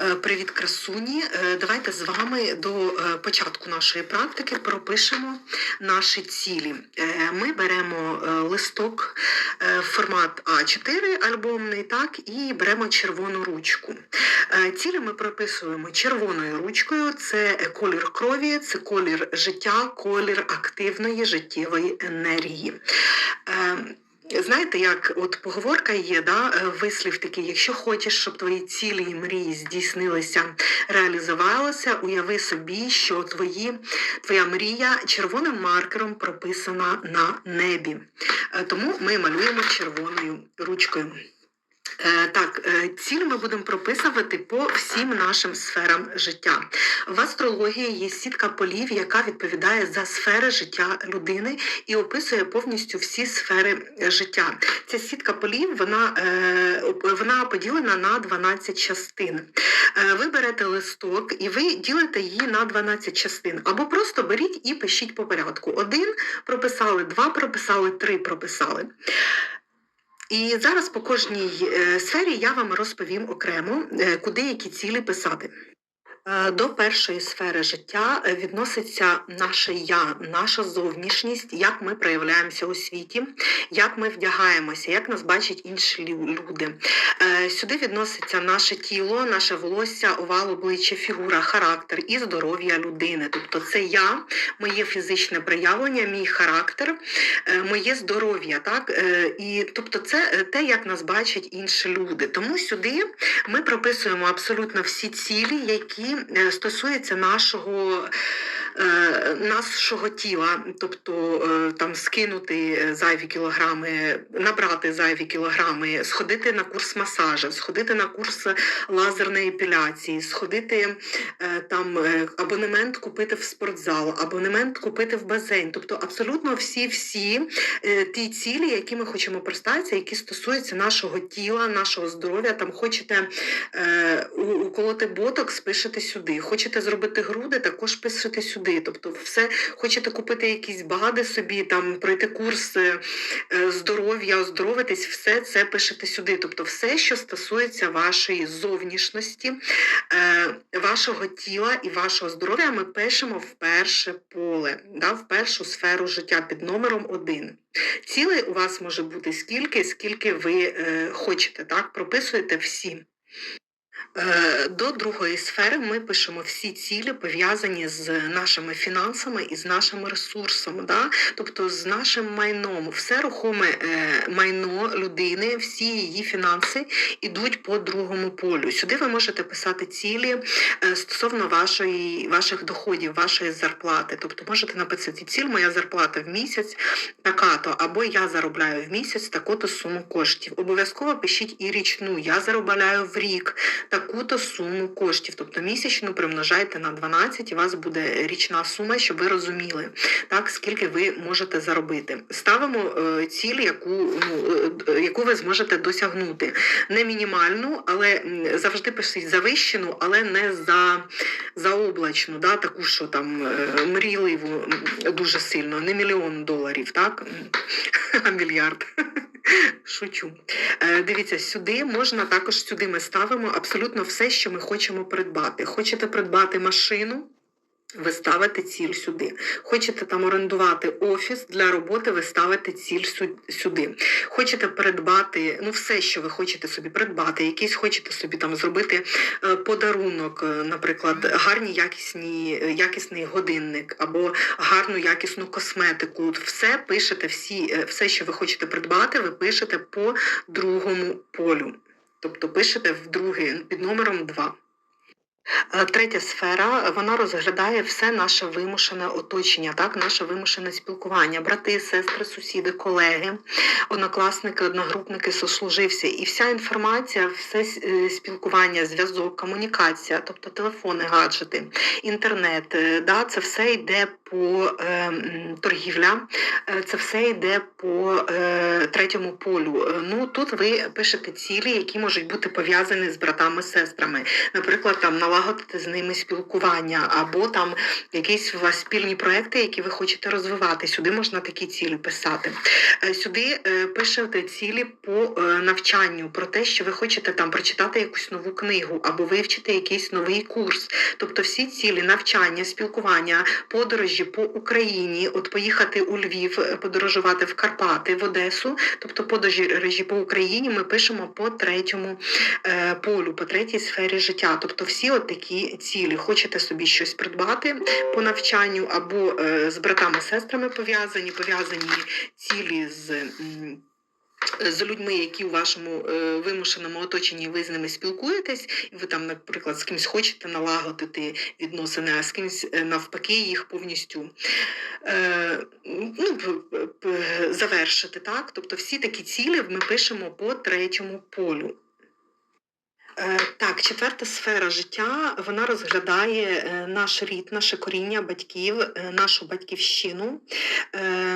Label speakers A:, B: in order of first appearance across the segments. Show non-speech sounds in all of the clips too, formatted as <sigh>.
A: Е, Привіт, красуні. Е, Давайте з вами до е, початку нашої практики пропишемо наші цілі. Ми беремо листок формат А4 альбомний, так, і беремо червону ручку. Цілі ми прописуємо червоною ручкою. Це колір крові, це колір життя, колір активної життєвої енергії. Знаєте, як от поговорка є, да, е, вислів такий, якщо хочеш, щоб твої цілі і мрії здійснилися, реалізувалися, уяви собі, що твої, твоя мрія червоним маркером прописана на небі. Е, Тому ми малюємо червоною ручкою. Е, Так, е, ціль ми будемо прописувати по всім нашим сферам життя. В астрології є сітка полів, яка відповідає за сфери життя людини і описує повністю всі сфери е, життя. Ця сітка полів вона, вона поділена на 12 частин. Ви берете листок і ви ділите її на 12 частин. Або просто беріть і пишіть по порядку. Один прописали, два прописали, три прописали. І зараз по кожній е, сфері я вам розповім окремо, е, куди які цілі писати. Е, До першої сфери життя е, відноситься наше я, наша зовнішність, як ми проявляємося у світі, як ми вдягаємося, як нас бачать інші люди. Е, Сюди відноситься наше тіло, наше волосся, овал обличчя, фігура, характер і здоров'я людини. Тобто це я, моє фізичне проявлення, мій характер, моє здоров'я. Так? І тобто це те, як нас бачать інші люди. Тому сюди ми прописуємо абсолютно всі цілі, які е, стосуються нашого. Е, Нашого тіла, тобто е, там скинути зайві кілограми, набрати зайві кілограми, сходити на курс масажу, сходити на курс лазерної епіляції, сходити е, там абонемент купити в спортзал, абонемент купити в басейн. Тобто абсолютно всі всі е, ті цілі, які ми хочемо простатися, які стосуються нашого тіла, нашого здоров'я. Там хочете уколоти ботокс, пишете сюди. Хочете зробити груди, також пишете сюди. Тобто, все хочете купити якісь БАДи собі, там пройти курс е, е, здоров'я, оздоровитись, все це пишете сюди. Тобто, все, що стосується вашої зовнішності, е, вашого тіла і вашого здоров'я, ми пишемо в перше поле, да, в першу сферу життя під номером один. Цілей у вас може бути скільки, скільки ви хочете, так? Прописуєте всі. Е, До другої сфери ми пишемо всі цілі, пов'язані з нашими фінансами і з нашими ресурсами, да? тобто з нашим майном. Все рухоме е, майно людини, всі її фінанси йдуть по другому полю. Сюди ви можете писати цілі е, стосовно вашої, ваших доходів, вашої зарплати. Тобто можете написати ціль, моя зарплата в місяць така-то, або я заробляю в місяць таку-то суму коштів. Обов'язково пишіть і річну. Я заробляю в рік таку-то суму коштів. Тобто місячну примножайте на 12, і у вас буде річна сума, щоб ви розуміли, так, скільки ви можете заробити. Ставимо е, ціль, яку, ну, е, яку ви зможете досягнути. Не мінімальну, але завжди пишіть завищену, але не за, заоблачну, да, таку, що там е, мрійливу дуже сильно, не мільйон доларів, так? <laughs> мільярд. <laughs> Шучу. Е, Дивіться, сюди можна також сюди ми ставимо абсолютно все, що ми хочемо придбати. Хочете придбати машину? Ви ставите ціль сюди. Хочете там орендувати офіс для роботи, ви ставите ціль сю- сюди. Хочете придбати, ну все, що ви хочете собі придбати, якийсь хочете собі там зробити е, подарунок, е, наприклад, гарні якісні, е, якісний годинник або гарну якісну косметику. Все пишете, всі, все, що ви хочете придбати, ви пишете по другому полю. Тобто пишете в другий під номером 2. Е, Третя сфера вона розглядає все наше вимушене оточення, так, наше вимушене спілкування, брати, сестри, сусіди, колеги, однокласники, одногрупники, сослуживці. І вся інформація, все е, спілкування, зв'язок, комунікація, тобто телефони, гаджети, інтернет, е, да, це все йде по е, торгівля, це все йде по е, третьому полю. Ну тут ви пишете цілі, які можуть бути пов'язані з братами, сестрами. Наприклад, там налагодити з ними спілкування, або там якісь у вас спільні проекти, які ви хочете розвивати. Сюди можна такі цілі писати. Е, Сюди е, пишете цілі по е, навчанню, про те, що ви хочете там прочитати якусь нову книгу або вивчити якийсь новий курс. Тобто всі цілі навчання, спілкування, подорожі по Україні, от поїхати у Львів, подорожувати в Карпати, в Одесу, тобто подорожі по Україні ми пишемо по третьому полю, по третій сфері життя. Тобто всі от такі цілі. Хочете собі щось придбати по навчанню, або е, з братами, сестрами пов'язані, пов'язані цілі з. З людьми, які у вашому е, вимушеному оточенні ви з ними спілкуєтесь, і ви там, наприклад, з кимось хочете налагодити відносини, а з кимось е, навпаки їх повністю е, ну, завершити. Так? Тобто всі такі цілі ми пишемо по третьому полю. Е, Так, четверта сфера життя вона розглядає е, наш рід, наше коріння батьків, е, нашу батьківщину,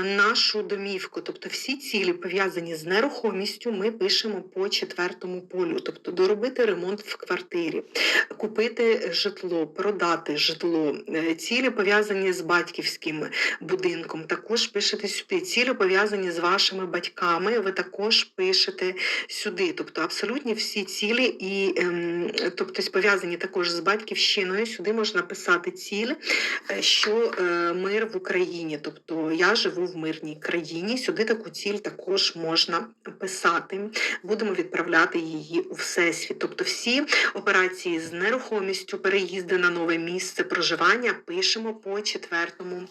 A: нашу домівку. Тобто всі цілі пов'язані з нерухомістю, ми пишемо по четвертому полю. Тобто доробити ремонт в квартирі, купити житло, продати житло, Е, цілі пов'язані з батьківським будинком. Також пишете сюди. Цілі пов'язані з вашими батьками. Ви також пишете сюди. Тобто абсолютні всі цілі і ем, тобто пов'язані також з батьківщиною. Сюди можна писати ціль, е, що е, мир в Україні. Тобто я живу в мирній країні. Сюди таку ціль також можна писати. Будемо відправляти її у всесвіт. Тобто всі операції з нерухомістю, переїзди на нове місце проживання пишемо по четвертому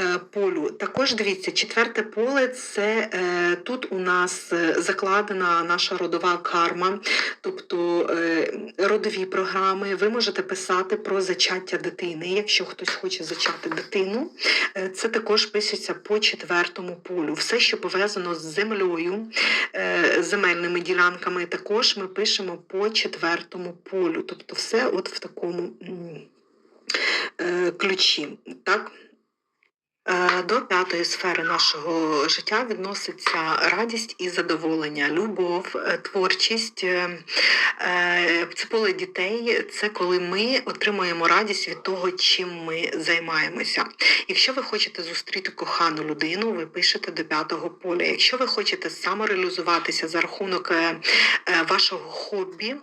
A: е, полю. Також дивіться, четверте поле це е, тут у нас е, закладена наша родова карма, тобто родові програми. Ви можете писати про зачаття дитини. Якщо хтось хоче зачати дитину, це також пишеться по четвертому полю. Все, що пов'язано з землею, е, земельними ділянками, також ми пишемо по четвертому полю. Тобто, все от в такому е, ключі. Так? Е, До п'ятої сфери нашого життя відноситься радість і задоволення, любов, е, творчість. Е, Це поле дітей, це коли ми отримуємо радість від того, чим ми займаємося. Якщо ви хочете зустріти кохану людину, ви пишете до п'ятого поля. Якщо ви хочете самореалізуватися за рахунок вашого хобі,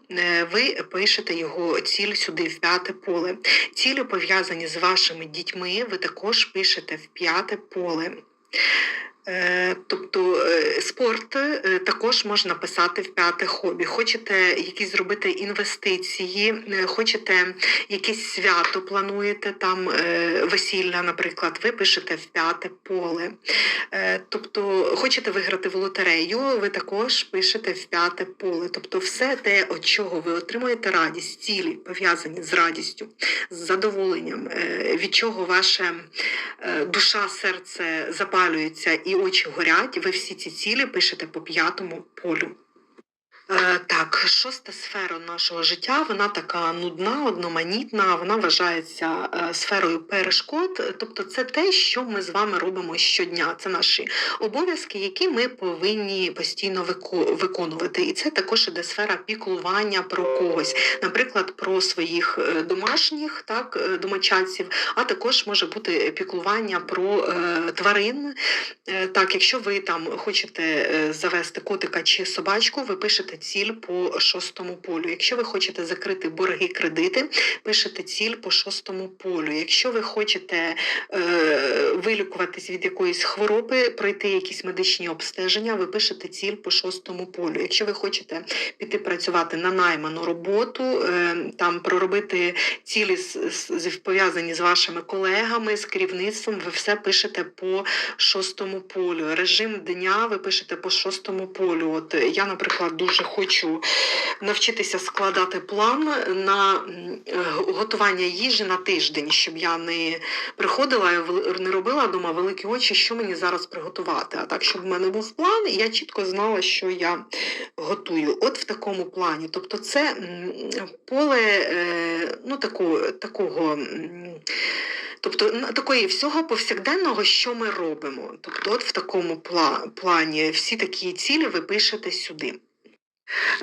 A: ви пишете його ціль сюди в п'яте поле. Цілі пов'язані з вашими дітьми, ви також пишете в п'яте поле. Е, Тобто е, спорт е, також можна писати в п'яте хобі. Хочете якісь зробити інвестиції, хочете якесь свято плануєте там весілля, наприклад, ви пишете в п'яте поле. Тобто, хочете виграти в лотерею, ви також пишете в п'яте поле. Тобто, все те, від чого ви отримуєте радість, цілі пов'язані з радістю, з задоволенням, від чого ваша душа, серце запалюється і очі горять, ви всі ці цілі пишете по п'ятому полю. Е, Так, шоста сфера нашого життя, вона така нудна, одноманітна, вона вважається е, сферою перешкод. Тобто це те, що ми з вами робимо щодня. Це наші обов'язки, які ми повинні постійно виконувати. І це також іде сфера піклування про когось, наприклад, про своїх е, домашніх так, домочадців, а також може бути піклування про тварин. Так, якщо ви там хочете завести котика чи собачку, ви пишете ціль по шостому полю. Якщо ви хочете закрити борги кредити, пишете ціль по шостому полю. Якщо ви хочете е, вилікуватись від якоїсь хвороби, пройти якісь медичні обстеження, ви пишете ціль по шостому полю. Якщо ви хочете піти працювати на найману роботу, е, там проробити цілі з- пов'язані з вашими колегами, з керівництвом, ви все пишете по шостому полю. Режим дня ви пишете по шостому полю. От я, наприклад, дуже хочу навчитися складати план на е, готування їжі на тиждень, щоб я не приходила і не робила вдома великі очі, що мені зараз приготувати. А так, щоб в мене був план, і я чітко знала, що я готую. От в такому плані. Тобто, це поле е, ну, такого, такого. Тобто такої всього повсякденного, що ми робимо. Тобто, от в такому пла- плані всі такі цілі ви пишете сюди.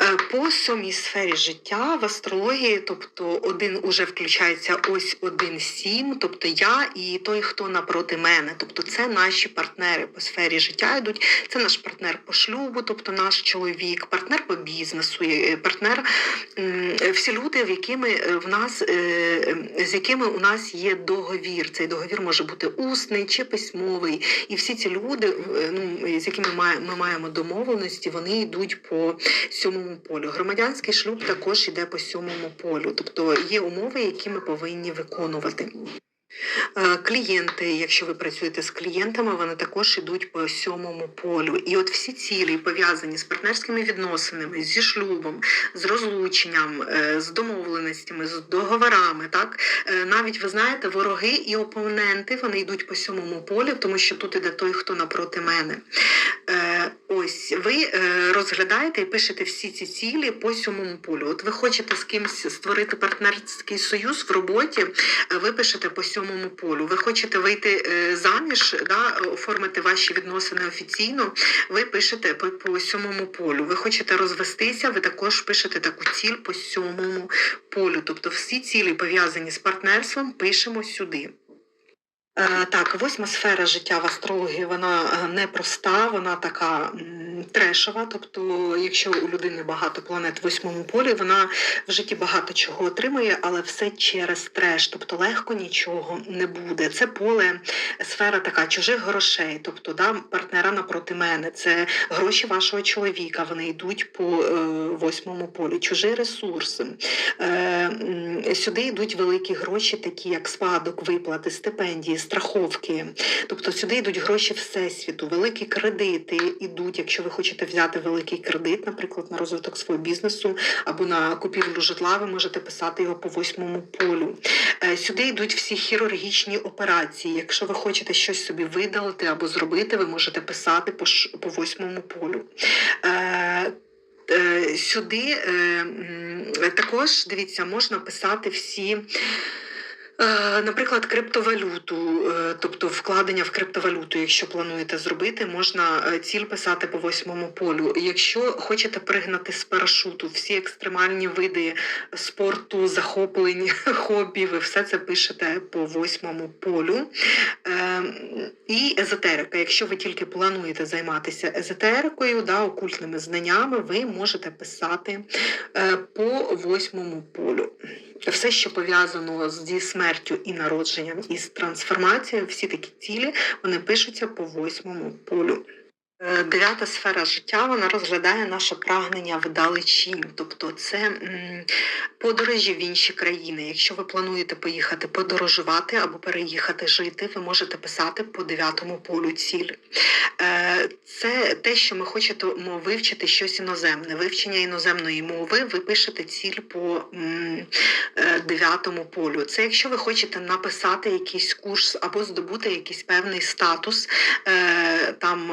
A: Е, По сьомій сфері життя в астрології, тобто один уже включається ось один сім, тобто я і той, хто напроти мене. Тобто це наші партнери по сфері життя йдуть. Це наш партнер по шлюбу, тобто наш чоловік, партнер по бізнесу, е, партнер всі люди, в якими е, в нас з якими у нас є договір. Цей договір може бути усний чи письмовий. І всі ці люди, ну з якими ми маємо домовленості, вони йдуть по сьомому полю. Громадянський шлюб також йде по сьомому полю, тобто є умови, які ми повинні виконувати. Е, Клієнти, якщо ви працюєте з клієнтами, вони також йдуть по сьомому полю. І от всі цілі пов'язані з партнерськими відносинами, зі шлюбом, з розлученням, е, з домовленостями, з договорами. Так Е, навіть ви знаєте, вороги і опоненти вони йдуть по сьомому полю, тому що тут іде той, хто напроти мене. Ось ви е, розглядаєте і пишете всі ці цілі по сьомому полю. От ви хочете з кимось створити партнерський союз в роботі, ви пишете по сьомому полю. Ви хочете вийти е, заміж, да, оформити ваші відносини офіційно, ви пишете по, по сьомому полю. Ви хочете розвестися, ви також пишете таку ціль по сьомому полю. Тобто всі цілі пов'язані з партнерством, пишемо сюди. Е, Так, восьма сфера життя в астрології вона е, непроста, вона така трешова. Тобто, якщо у людини багато планет в восьмому полі, вона в житті багато чого отримує, але все через треш. Тобто легко нічого не буде. Це поле, сфера така чужих грошей, тобто да, партнера напроти мене. Це гроші вашого чоловіка. Вони йдуть по е, восьмому полі, чужі ресурси. Е, сюди йдуть великі гроші, такі як спадок, виплати, стипендії, страховки. Тобто сюди йдуть гроші всесвіту, великі кредити йдуть, якщо ви хочете взяти великий кредит, наприклад, на розвиток свого бізнесу або на купівлю житла, ви можете писати його по восьмому полю. Е, Сюди йдуть всі хірургічні операції. Якщо ви хочете щось собі видалити або зробити, ви можете писати по, восьмому полю. Е, Сюди е, також дивіться, можна писати всі. Наприклад, криптовалюту, е, тобто вкладення в криптовалюту, якщо плануєте зробити, можна е, ціль писати по восьмому полю. Якщо хочете пригнати з парашуту, всі екстремальні види спорту, захоплень, <laughs> хобі, ви все це пишете по восьмому полю. Е, І езотерика. Якщо ви тільки плануєте займатися езотерикою, да, окультними знаннями, ви можете писати по восьмому полю. Все, що пов'язано зі смертю і народженням, і з трансформацією, всі такі цілі, вони пишуться по восьмому полю. Е, Дев'ята сфера життя вона розглядає наше прагнення вдалечінь, тобто це подорожі в інші країни. Якщо ви плануєте поїхати подорожувати або переїхати жити, ви можете писати по дев'ятому полю ціль. Е, Це те, що ми хочемо вивчити щось іноземне. Вивчення іноземної мови, ви пишете ціль по е, дев'ятому полю. Це якщо ви хочете написати якийсь курс або здобути якийсь певний статус, там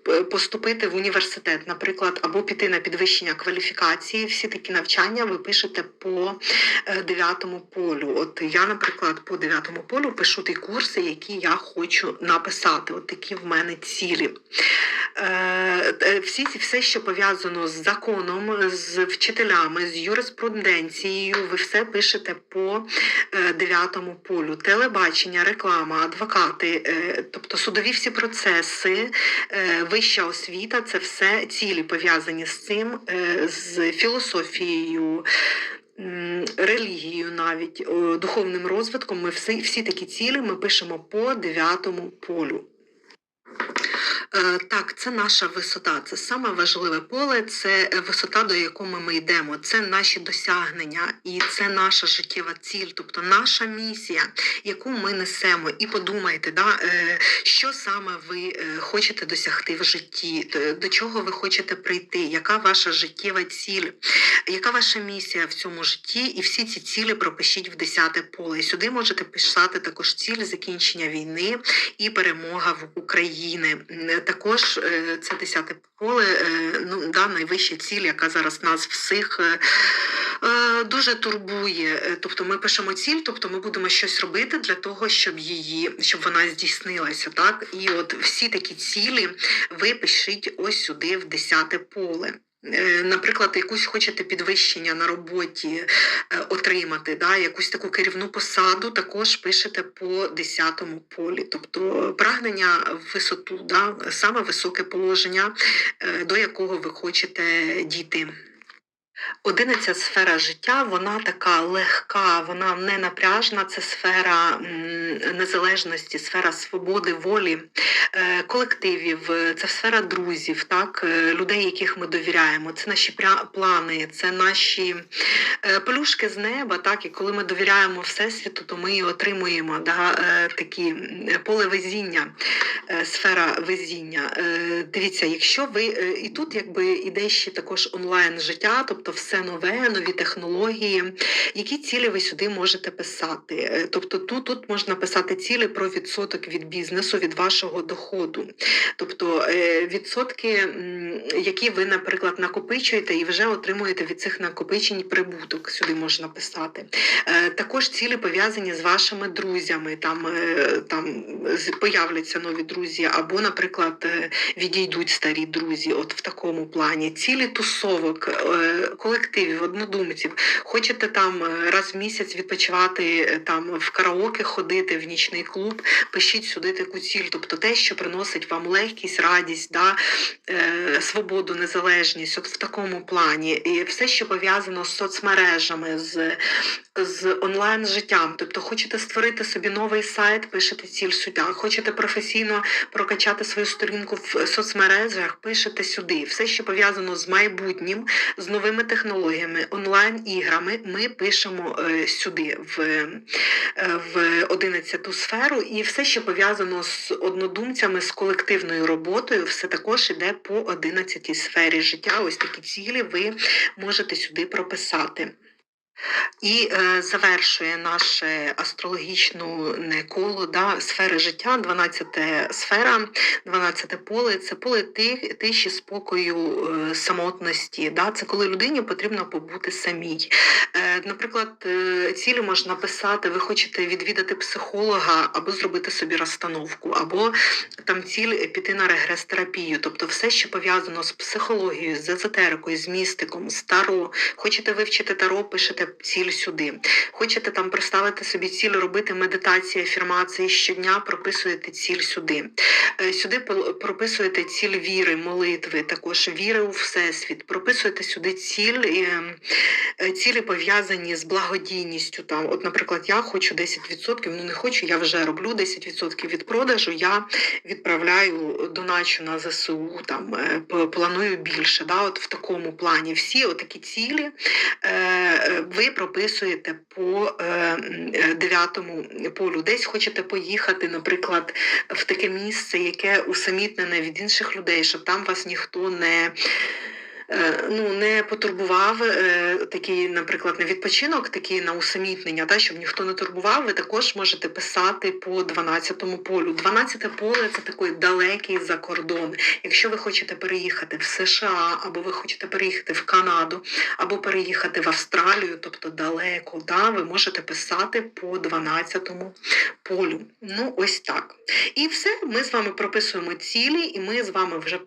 A: поступити в університет, наприклад, або піти на підвищення кваліфікації, всі такі навчання ви пишете по е, дев'ятому полю. От я, наприклад, по дев'ятому полю пишу ті курси, які я хочу написати. От такі в мене цілі. Е, е, Всі все, що пов'язано з законом, з вчителями, з юриспруденцією, ви все пишете по дев'ятому полю. Телебачення, реклама, адвокати, тобто судові всі процеси, вища освіта це все цілі пов'язані з цим, е, з філософією. Релігією, навіть духовним розвитком, ми всі, всі такі цілі ми пишемо по дев'ятому полю. Е, Так, це наша висота. Це саме важливе поле, це е, висота, до якої ми йдемо. Це наші досягнення, і це наша життєва ціль, тобто наша місія, яку ми несемо. І подумайте, да, е, що саме ви хочете досягти в житті, до чого ви хочете прийти, яка ваша життєва ціль, яка ваша місія в цьому житті, і всі ці цілі пропишіть в десяте поле. І сюди можете писати також ціль закінчення війни і перемога в України. Також е, це десяте поле, е, ну да, найвища ціль, яка зараз нас всіх. е, Дуже турбує, тобто ми пишемо ціль, тобто ми будемо щось робити для того, щоб її, щоб вона здійснилася, так і от всі такі цілі ви пишіть ось сюди в десяте поле. Е, Наприклад, якусь хочете підвищення на роботі е, отримати, да, якусь таку керівну посаду, також пишете по 10-му полі. Тобто прагнення в висоту, да, саме високе положення, е, до якого ви хочете дійти. Одиниця сфера життя, вона така легка, вона не напряжна. Це сфера незалежності, сфера свободи, волі, е, колективів, це сфера друзів, так, е, людей, яких ми довіряємо. Це наші плани, це наші е, пелюшки з неба. Так, і коли ми довіряємо Всесвіту, то ми і отримуємо да, такі поле везіння, сфера везіння. Дивіться, якщо ви і тут якби іде ще також онлайн життя, тобто все нове, нові технології. Які цілі ви сюди можете писати? Е, Тобто тут, тут можна писати цілі про відсоток від бізнесу, від вашого доходу. Тобто е, відсотки, які ви, наприклад, накопичуєте і вже отримуєте від цих накопичень прибуток, сюди можна писати. Е, Також цілі пов'язані з вашими друзями, там, там появляться нові друзі, або, наприклад, відійдуть старі друзі, от в такому плані. Цілі тусовок, колективів, однодумців. Хочете там е, раз в місяць відпочивати е, там в караоке, ходити в нічний клуб, пишіть сюди таку ціль, тобто те, що приносить вам легкість, радість, да, е, свободу, незалежність, от в такому плані. І все, що пов'язано з соцмережами, з, з онлайн життям. Тобто, хочете створити собі новий сайт, пишете ціль сюди. Хочете професійно прокачати свою сторінку в соцмережах, пишете сюди. Все, що пов'язано з майбутнім, з новими технологіями, онлайн-іграми, ми пишемо е, сюди, в, е, в 11 сферу, і все, що пов'язано з однодумцями, з колективною роботою, все також іде по 11 сфері життя. Ось такі цілі ви можете сюди прописати. І е, завершує наше астрологічну не коло да, сфери життя, 12 сфера, 12 поле це поле ти- тиші, спокою, е, самотності. Да? Це коли людині потрібно побути самій. Е, наприклад, е, цілі можна писати, ви хочете відвідати психолога або зробити собі розстановку, або там ціль піти на регрес-терапію. Тобто все, що пов'язано з психологією, з езотерикою, з містиком, з таро. Хочете вивчити таро, пишете ціль сюди. Хочете там проставити собі ціль, робити медитації, афірмації щодня, прописуєте ціль сюди. Е, Сюди прописуєте ціль віри, молитви, також віри у Всесвіт. Прописуєте сюди ціль, е, е, цілі пов'язані з благодійністю. Там, от, наприклад, я хочу 10%, ну не хочу, я вже роблю 10% від продажу, я відправляю доначу на ЗСУ, там е, планую більше. Да, от в такому плані всі такі цілі ви прописуєте по е, дев'ятому полю. Десь хочете поїхати, наприклад, в таке місце, яке усамітнене від інших людей, щоб там вас ніхто не. Е, Ну, не потурбував е, такий, наприклад, на відпочинок, такий на усамітнення, та, щоб ніхто не турбував, ви також можете писати по 12 полю. 12 поле це такий далекий за кордон. Якщо ви хочете переїхати в США, або ви хочете переїхати в Канаду, або переїхати в Австралію, тобто далеко, да, ви можете писати по 12 полю. Ну, ось так. І все, ми з вами прописуємо цілі, і ми з вами вже